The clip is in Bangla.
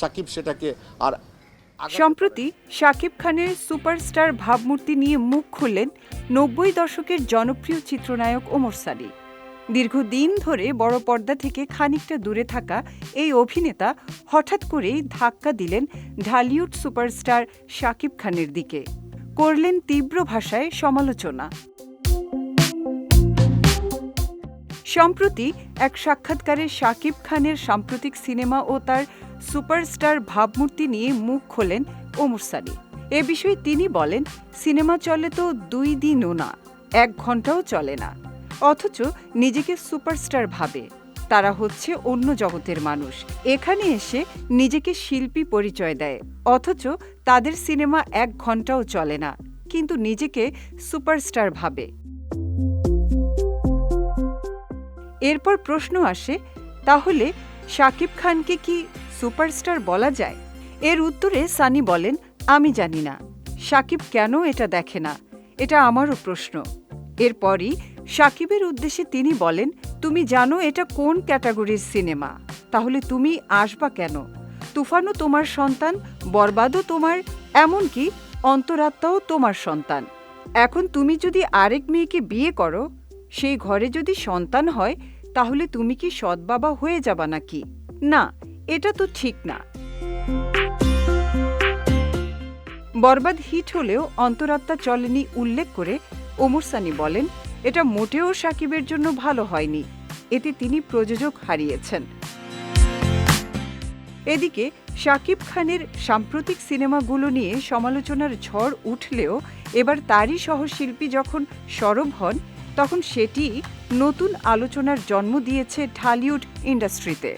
সাকিব সেটাকে আর সম্প্রতি শাকিব খানের সুপারস্টার ভাবমূর্তি নিয়ে মুখ খুললেন নব্বই দশকের জনপ্রিয় চিত্রনায়ক ওমর সানি। দীর্ঘদিন ধরে বড় পর্দা থেকে খানিকটা দূরে থাকা এই অভিনেতা হঠাৎ করেই ধাক্কা দিলেন ঢালিউড সুপারস্টার শাকিব খানের দিকে। করলেন তীব্র ভাষায় সমালোচনা। সম্প্রতি এক সাক্ষাৎকারে শাকিব খানের সাম্প্রতিক সিনেমা ও তার সুপারস্টার ভাবমূর্তি নিয়ে মুখ খোলেন ওমর সানি। এ বিষয়ে তিনি বলেন, সিনেমা চলে তো দুই দিনও না, এক ঘন্টাও চলে না। অথচ নিজেকে সুপারস্টার ভাবে। তারা হচ্ছে অন্য জগতের মানুষ। এখানে এসে নিজেকে শিল্পী পরিচয় দেয়। অথচ তাদের সিনেমা এক ঘন্টাও চলে না, কিন্তু নিজেকে সুপারস্টার ভাবে। এরপর প্রশ্ন আসে, তাহলে শাকিব খানকে কি সুপারস্টার বলা যায়? এর উত্তরে সানি বলেন, আমি জানি না। শাকিব কেন এটা দেখে না? এটা আমারও প্রশ্ন। এরপরই শাকিবের উদ্দেশ্যে তিনি বলেন, তুমি জানো এটা কোন ক্যাটাগরির সিনেমা? তাহলে তুমি আসবা কেন? তুফানও তোমার সন্তান, বরবাদও তোমার, এমনকি অন্তরাত্মাও তোমার সন্তান। এখন তুমি যদি আরেক মেয়েকে বিয়ে করো, সেই ঘরে যদি সন্তান হয় তাহলে তুমি কি সৎ বাবা হয়ে যাবা নাকি? না, এটা তো ঠিক না। বরবাদ হিট হলেও অন্তরাত্মা চলেনি উল্লেখ করে ওমর সানি বলেন, এটা মোটেও সাকিবের জন্য ভালো হয়নি। এতে তিনি প্রযোজক হারিয়েছেন। এদিকে শাকিব খানের সাম্প্রতিক সিনেমাগুলো নিয়ে সমালোচনার ঝড় উঠলেও এবার তারই সহশিল্পী যখন সরব হন তখন সেটি নতুন আলোচনার জন্ম দিয়েছে ঢালিউড ইন্ডাস্ট্রিতে।